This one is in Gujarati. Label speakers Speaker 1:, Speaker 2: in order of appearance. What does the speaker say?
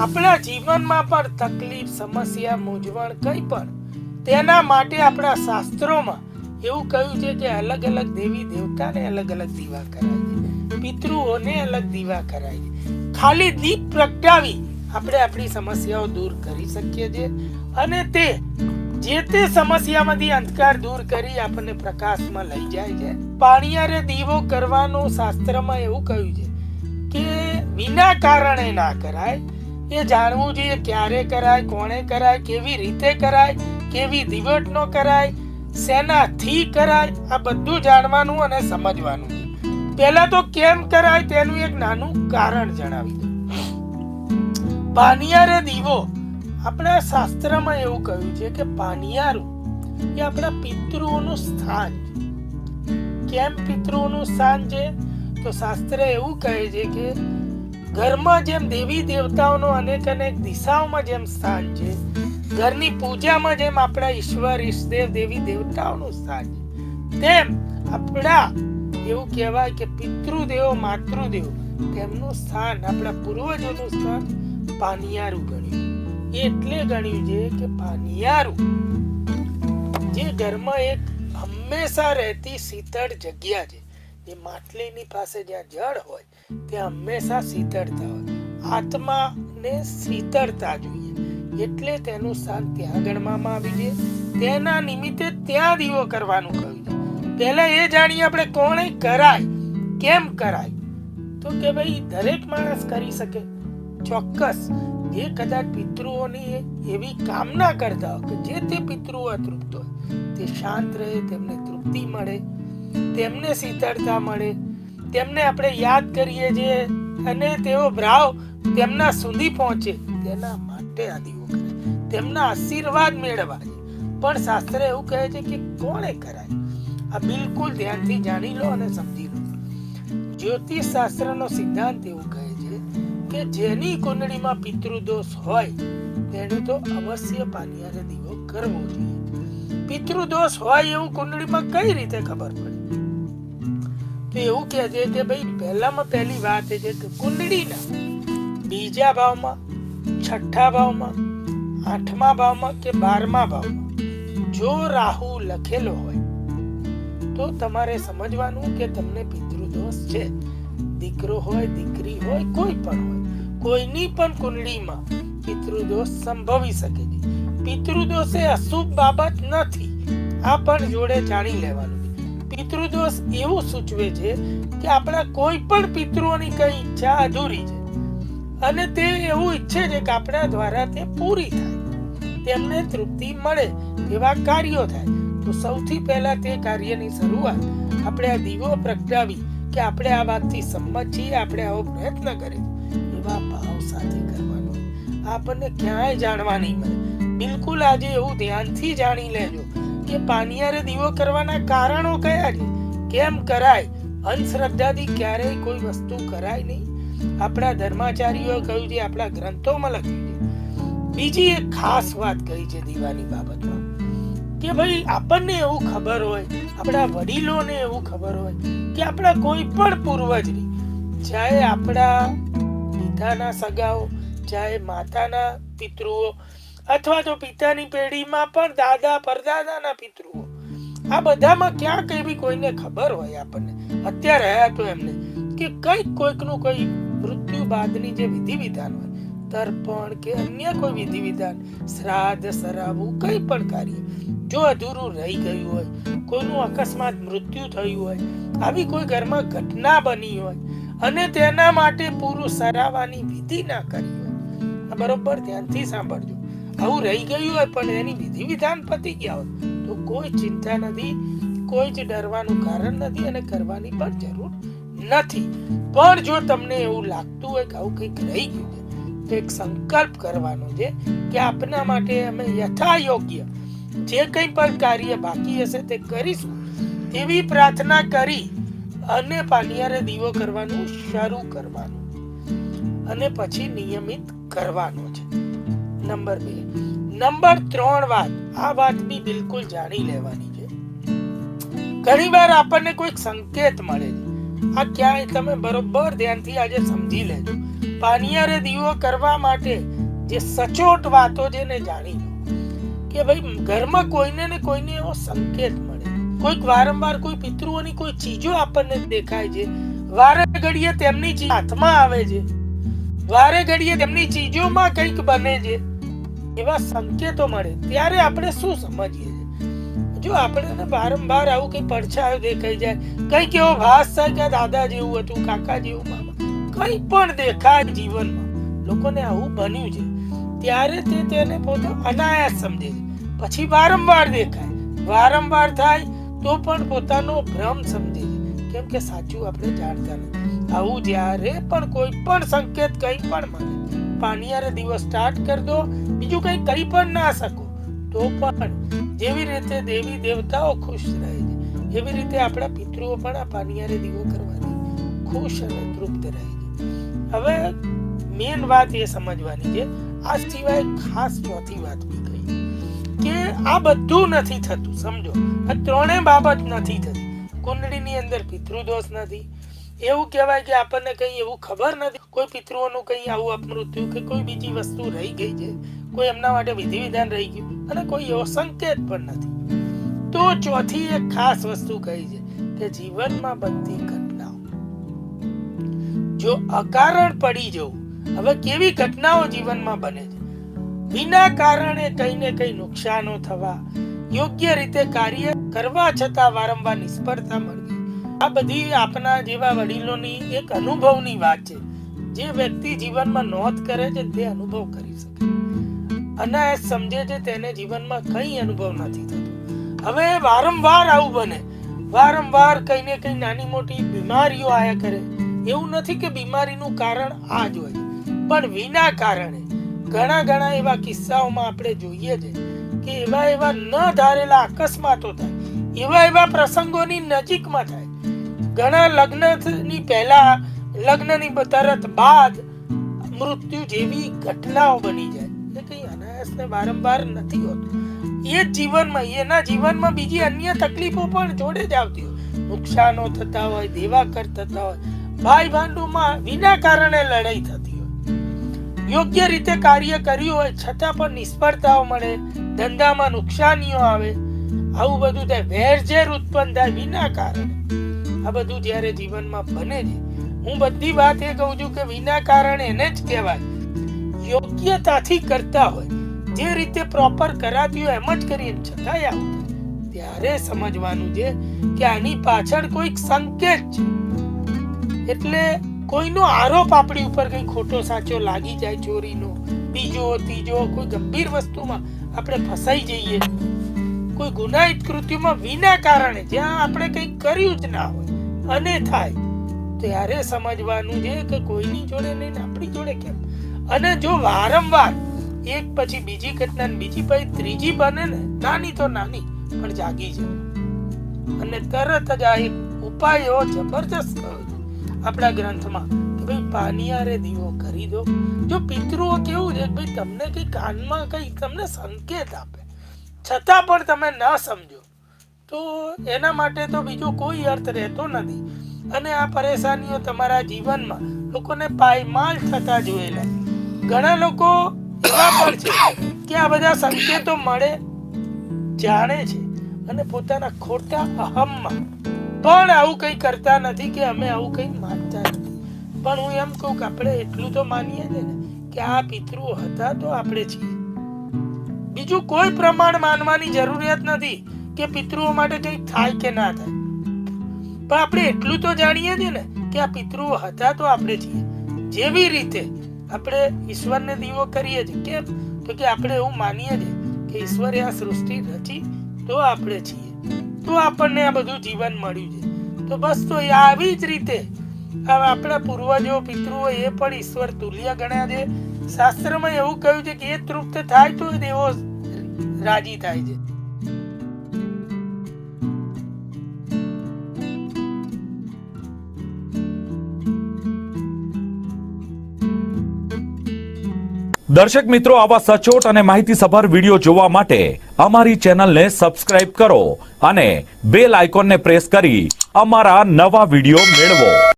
Speaker 1: આપણા જીવનમાં પણ તકલીફ, સમસ્યા, મૂંઝવણ કંઈ પણ, તેના માટે આપણા શાસ્ત્રોમાં એવું કહ્યું છે કે અલગ અલગ દેવી દેવતાને અલગ અલગ દીવા કરાય છે, પિતૃઓને અલગ દીવા કરાય છે. ખાલી દીપ પ્રગટાવી આપણે આપણી સમસ્યાઓ દૂર કરી શકીએ છીએ અને તે જે તે સમસ્યામાંથી અંધકાર દૂર કરી આપણને પ્રકાશમાં લઈ જાય છે. પાણીયારે દીવો કરવાનું શાસ્ત્રમાં એવું કહ્યું છે કે વિના કારણે ના કરાય એ જાણવું જોઈએ ક્યારે કરાય, કોણે કરાય, કેવી રીતે કરાય, કેવી દિવટનો કરાય, શેનાથી કરાય, આ બધું જાણવાનું અને સમજવાનું. પહેલા તો કેમ કરાય તેનું એક નાનું કારણ જણાવી દઉં. પાનિયારે દીવો. આપણા શાસ્ત્રમાં એવું કહ્યું છે કે પાનિયારું એ આપણા પિતૃઓનું સ્થાન કેમ પિતૃઓનું સ્થાન છે? તો શાસ્ત્ર એવું કહે છે કે ઘરમાં જેમ દેવી દેવતાઓનો અનેક અનેક દિશાઓમાં જેમ સ્થાન છે, ઘરની પૂજામાં જેમ આપણા ઈશ્વર ઈષ્ટદેવ દેવી દેવતાઓનું સ્થાન છે, તેમ આપણા, એવું કહેવાય કે પિતૃદેવો, માતૃદેવ, તેમનું સ્થાન, આપણા પૂર્વજોનું સ્થાન પાનિયારું ગણ્યું. એટલે ગણ્યું છે કે પાનિયારું, જે ઘરમાં એક હંમેશા રહેતી શીતળ જગ્યા છે. જે માટલીની પાસે જ્યાં જળ હોય ત્યાં હંમેશા શીતળતા હોય. આત્માને શીતળતા જોઈએ. એટલે તેનું સ્થાન ત્યાં ગણવામાં આવી છે તેના નિમિત્તે ત્યાં દીવો કરવાનું કહ્યું પહેલા એ જાણીએ આપણે કોણે કરાય, કેમ કરાય? તો કે ભાઈ, દરેક માણસ કરી શકે. ચોક્કસ. જે કદાચ પિતૃઓની એવી કામના કરતા હોય કે જે તે પિતૃઓ અતૃપ્ત હોય. તે શાંત રહે, તેમને તૃપ્તિ મળે, તેમને શીતળતા મળે તેમને આપણે યાદ કરીએ છીએ અને તેઓ ભાવ તેમના સુધી પહોંચે. તેના માટે આ કરે. તેમના આશીર્વાદ મેળવવા પણ શાસ્ત્ર એવું કહે છે કે કોણે કરાય? આ બિલકુલ ધ્યાનથી જાણી લો અને સમજી લો. જ્યોતિષ શાસ્ત્રનો સિદ્ધાંત એવું કહે છે કે જેની કુંડળીમાં પિતૃદોષ હોય, તેણે તો અવશ્ય પાનિયારે દીવો કરવો જોઈએ. પિતૃદોષ હોય એવું કુંડળીમાં કઈ રીતે ખબર પડે? તો એવું કહે છે કે ભાઈ, પહેલામાં પહેલી વાત એ છે કે કુંડળીના બીજા ભાવમાં, છઠ્ઠા ભાવમાં, આઠમા ભાવમાં કે બારમા ભાવમાં જો રાહુ લખેલો હોય, તો તમારે સમજવાનું કે તમને પિતૃદોષ છે. દીકરો હોય, દીકરી હોય, કોઈ પણ હોય, કોઈની પણ કુંડળીમાં પિતૃદોષ સંભવી શકે છે. પિતૃદોષ એ અશુભ બાબત નથી. આ પણ જોડે જાણી લેવાનું. પિતૃદોષ એવું સૂચવે છે કે આપણા કોઈ પણ પિતૃઓની કઈ ઈચ્છા અધૂરી છે. અને તે એવું ઈચ્છે છે કે આપણા દ્વારા તે પૂરી થાય. તેમને તૃપ્તિ મળે તેવા કાર્યો થાય. તો સૌથી પહેલા તે કાર્યની શરૂઆત આપણે આ દીવો પ્રગટાવી કે આપણે આ વાતથી સંમત છીએ, આપણે આવો પ્રયત્ન કરીએ. એવા ભાવ સાથે કરવાનો. આપણને ક્યાંય જાણવા નહીં મળે. બિલકુલ આજે એવું ધ્યાનથી જાણી લેજો કે પાનિયારે દીવો કરવાના કારણો કયા છે? કેમ કરાય? અંધશ્રદ્ધાથી ક્યારેય કોઈ વસ્તુ કરાય નહીં. આપણા ધર્માચાર્યોએ કહ્યું છે, આપણા ગ્રંથોમાં લખ્યું છે. બીજી એક ખાસ વાત કહી છે દીવાની બાબતમાં, કે ભાઈ આપણને એવું ખબર હોય, આપણા વડીલોને એવું ખબર હોય કે આપણા કોઈ પણ પૂર્વજની, ચાહે આપણા પિતાના સગાઓ, ચાહે માતાના પિતૃઓ અથવા તો પિતાની પેઢીમાં પણ દાદા, પરદાદાના પિતૃઓ. આ બધામાં ક્યાંક એવી કોઈને ખબર હોય આપણને. અત્યારે રહ્યા તો એમને કે કંઈક કોઈકનું કોઈ મૃત્યુ બાદની જે વિધિ વિધાન હોય, તર્પણ કે અન્ય કોઈ વિધિ વિધાન શ્રાદ્ધ સરાવું કઈ પણ કાર્ય, જો અધૂરું રહી ગયું હોય, કોઈનું અકસ્માત મૃત્યુ થયું હોય, આવી કોઈ ઘરમાં ઘટના બની હોય, અને તેના માટે પૂરું સરાવવાની વિધિ ના કરી હોય. બરોબર ધ્યાનથી સાંભળજો. આવું રહી ગયું હોય પણ એની વિધિ વિધાન પતી ગયા હોય. તો કોઈ ચિંતા નથી, કોઈ જ ડરવાનું કારણ નથી અને કરવાની પણ જરૂર નથી. પણ જો તમને એવું લાગતું હોય કે આવું કંઈક રહી ગયું છે, તો એક સંકલ્પ કરવાનો છે કે આપના માટે અમે યથા યોગ્ય જે કંઈ પણ કાર્ય બાકી હશે તે કરીશું. એવી પ્રાર્થના કરી અને પાનિયારે દીવો કરવાનું શરૂ કરવાનું. અને પછી નિયમિત કરવાનો છે. નંબર બે. નંબર ત્રણ વાત. આ વાત બી બિલકુલ જાણી લેવાની છે. ઘણી વાર આપણને કોઈક સંકેત મળે છે. આ ક્યાંય તમે બરોબર ધ્યાનથી આજે સમજી લેજો. પાનિયારે દીવો કરવા માટે જે સચોટ વાતો છે જાણી લો. કે ભાઈ, ઘરમાં કોઈને ને કોઈને એવો સંકેત મળે. કોઈક વારંવાર કોઈ પિતૃઓની કોઈ ચીજો આપણને દેખાય છે. વારે ઘડીએ તેમની ચીજ હાથમાં આવે છે. વારે ઘડીએ તેમની ચીજોમાં કંઈક બને છે. એવા સંકેતો મળે, ત્યારે આપણે શું સમજીએ? જો આપણે વારંવાર આવું કઈ પડછાયો દેખાઈ જાય, કંઈક એવો ભાસ થાય કે દાદા જેવું હતું, કાકા જેવું મામા, કંઈ પણ દેખાય જીવનમાં, લોકોને આવું બન્યું છે, ત્યારે તે તેને પોતે અનાયાસ સમજે છે. પછી વારંવાર દેખાય, વારંવાર થાય તો પણ પોતાનો ભ્રમ સમજે છે. કેમ કે સાચું આપણે જાણતા નથી. આવું જ્યારે પણ કોઈ પણ સંકેત કંઈ પણ મળે પાનિયારે દિવસ સ્ટાર્ટ કરી દો, બીજું કંઈ કરી પણ ના શકો. તો પણ જેવી રીતે દેવી દેવતાઓ ખુશ રહે છે, એવી રીતે આપણા પિતૃઓ પણ આ પાનિયારે દીવો કરવાથી ખુશ અને તૃપ્ત રહે છે. હવે મેન વાત એ સમજવાની છે, આ સિવાય ખાસ ચોથી વાત બી કહી કે આ બધું નથી થતું, સમજો. આ ત્રણેય બાબત નથી થતી. કુંડળીની અંદર પિતૃદોષ નથી એવું કહેવાય કે આપણને કંઈ એવું ખબર નથી. કોઈ પિતૃઓનું કંઈ આવું અપમૃત્યુ કે કોઈ બીજી વસ્તુ રહી ગઈ છે, કોઈ એમના માટે વિધિ વિધાન રહી ગયું અને કોઈ એવો સંકેત પણ નથી. તો ચોથી એક ખાસ વસ્તુ કહી છે કે જીવનમાં બનતી ઘટનાઓ. જો અકારણ પડી જવું, હવે કેવી ઘટનાઓ જીવનમાં બને છે? વિના કારણે કઈ ને કઈ નુકસાનો થવા, યોગ્ય રીતે કાર્ય કરવા છતાં વારંવાર નિષ્ફળતા મળવી આ બધી આપના જેવા વડીલોની એક અનુભવની વાત છે. જે વ્યક્તિ જીવનમાં નોંધ કરે છે, તે અનુભવ કરી શકે. અનાયાસ સમજે છે, તેને જીવનમાં કઈ અનુભવ નથી થતો. હવે વારંવાર આવું બને. વારંવાર કઈ ને કઈ નાની મોટી બીમારીઓ આયા કરે. એવું નથી કે બીમારીનું કારણ આ જ હોય. પણ વિના કારણે ઘણા ઘણા એવા કિસ્સાઓમાં આપણે જોઈએ છે કે એવા એવા ન ધારેલા અકસ્માતો થાય. એવા એવા પ્રસંગોની નજીકમાં થાય. ઘણા લગ્નની પહેલા, લગ્નની તરત બાદ મૃત્યુ જેવી ઘટનાઓ બની જાય. એટલે કઈ અનાયાસને વારંવાર નથી હોતું. એ જીવનમાં, એના જીવનમાં બીજી અન્ય તકલીફો પણ જોડે જ આવતી હોય. નુકસાનો થતા હોય, દેવાકર થતા હોય ભાઈ ભાંડુમાં વિના કારણે લડાઈ થતી હોય. યોગ્ય રીતે કાર્ય કર્યું હોય, છતાં પણ નિષ્ફળતાઓ મળે, ધંધામાં નુકસાનીઓ આવે. આવું બધું થાય વેરઝેર ઉત્પન્ન થાય વિના કારણે. આ બધું જ્યારે જીવનમાં બને છે. હું બધી વાત એ કહું છું કે વિના કારણે એને જ કહેવાય. યોગ્યતાથી કરતા હોય, જે રીતે પ્રોપર કરાતી હોય એમ જ કરીએ છતાંય આવતા ત્યારે સમજવાનું છે કે આની પાછળ કોઈક સંકેત છે. એટલે કોઈનો આરોપ આપણી ઉપર કંઈ ખોટો સાચો લાગી જાય ચોરીનો, બીજો, ત્રીજો, કોઈ ગંભીર વસ્તુમાં આપણે ફસાઈ જઈએ. કોઈ ગુનાહિત કૃત્યમાં વિના કારણે, જ્યાં આપણે કંઈ કર્યું જ ના હોય. અને થાય. ત્યારે સમજવાનું છે કે કોઈની જોડે નહીં, આપણી જોડે કેમ? અને જો વારંવાર એક પછી બીજી ઘટના બીજી પછી ત્રીજી બને ને, નાની તો નાની, પણ જાગી જાય. અને તરત જ આ એક ઉપાય જબરજસ્ત કહ્યો આપણા ગ્રંથમાં કે ભાઈ, પાનિયારે દીવો કરી દો. જો પિતૃઓ કેવું છે ભાઈ, તમને કઈ કાનમાં કઈ તમને સંકેત આપે. છતાં પણ તમે ન સમજો. તો એના માટે તો બીજો કોઈ અર્થ રહેતો નથી. અને આ પરેશાનીઓ તમારા જીવનમાં લોકોને પાયમાલ થતા જોયેલા ઘણા લોકો એવા પણ છે કે આ બધા સંકેતો મળે, જાણે છે અને પોતાના ખોટા અહમમાં. પણ આવું કંઈ કરતા નથી કે અમે આવું કંઈ માનતા નથી. પણ હું એમ કહું કે આપણે એટલું તો માનીએ છીએ ને કે આ પિતૃઓ હતા તો આપણે છીએ. બીજું કોઈ પ્રમાણ માનવાની જરૂરિયાત નથી. કે પિતૃઓ માટે કંઈ થાય કે ના થાય? પણ આપણે એટલું તો જાણીએ છીએ ને કે આ પિતૃઓ હતા તો આપણે છીએ. જેવી રીતે આપણે ઈશ્વરને દીવો કરીએ છીએ, કેમ? તો કે આપણે એવું માનીએ છીએ કે ઈશ્વરે આ સૃષ્ટિ રચી તો આપણે છીએ. તો આપણને આ બધું જીવન મળ્યું છે. તો બસ તો આવી જ રીતે આપણા પૂર્વજો પિતૃઓ એ પણ ઈશ્વર તુલ્ય ગણ્યા છે. શાસ્ત્રમાં એવું કહ્યું છે કે એ તૃપ્ત થાય તો દેવો રાજી થાય છે.
Speaker 2: દર્શક મિત્રો, આવા સચોટ અને માહિતીસભર વીડિયો જોવા માટે અમારી ચેનલને સબસ્ક્રાઇબ કરો અને બેલ આઇકોનને પ્રેસ કરી અમારા નવા વીડિયો મેળવો.